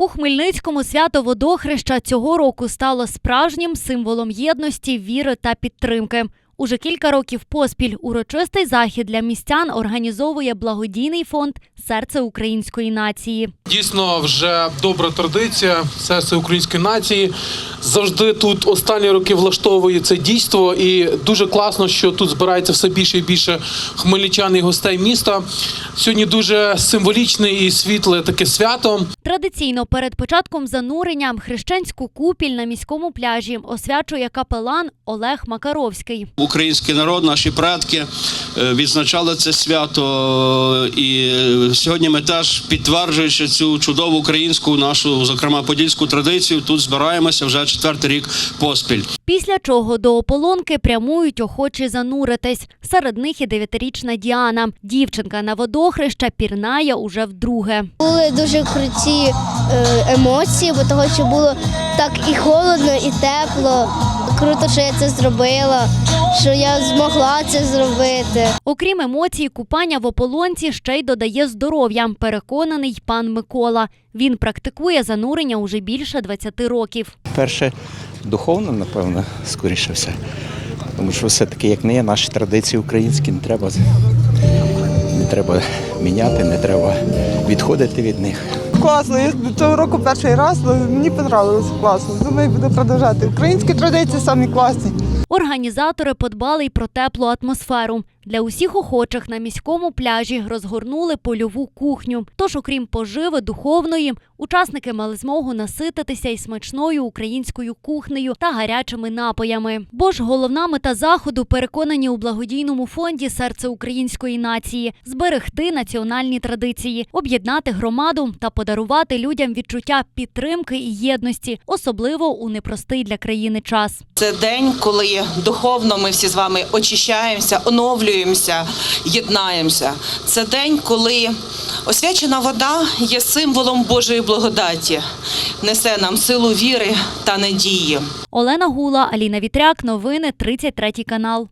У Хмельницькому свято водохреща цього року стало справжнім символом єдності, віри та підтримки. Уже кілька років поспіль урочистий захід для містян організовує благодійний фонд Серце української нації. Дійсно, вже добра традиція серце української нації. Завжди тут останні роки влаштовує це дійство, і дуже класно, що тут збирається все більше і більше хмельничан і гостей міста. Сьогодні дуже символічне і світле таке свято. Традиційно перед початком занурення хрещенську купіль на міському пляжі освячує капелан Олег Макаровський. Український народ, наші предки е, відзначали це свято, і е, сьогодні ми теж підтверджуючи цю чудову українську нашу, зокрема подільську традицію, тут збираємося вже четвертий рік поспіль. Після чого до ополонки прямують охочі зануритись. Серед них і дев'ятирічна Діана. Дівчинка на водохреща пірнає уже вдруге. Були дуже круті е, емоції, бо того, що було так і холодно, і тепло. Круто, що я це зробила, що я змогла це зробити. Окрім емоцій, купання в ополонці ще й додає здоров'я. Переконаний пан Микола. Він практикує занурення уже більше 20 років. Перше духовно, напевно, скоріше все. Тому що все-таки, як не є, наші традиції українські не треба, не треба міняти, не треба відходити від них. Класно, я цього року перший раз, але мені подобалось класно. Думаю, буду продовжати. Українські традиції самі класні. Організатори подбали й про теплу атмосферу. Для усіх охочих на міському пляжі розгорнули польову кухню. Тож, окрім поживи духовної, учасники мали змогу насититися і смачною українською кухнею та гарячими напоями. Бо ж головна мета заходу переконані у благодійному фонді серце української нації зберегти національні традиції, об'єднати громаду та подарувати людям відчуття підтримки і єдності, особливо у непростий для країни час. Це день, коли духовно ми всі з вами очищаємося, оновлюємося, єднаємося. Це день, коли освячена вода є символом Божої благодаті, несе нам силу віри та надії. Олена Гула, Аліна Вітряк. Новини 33 канал.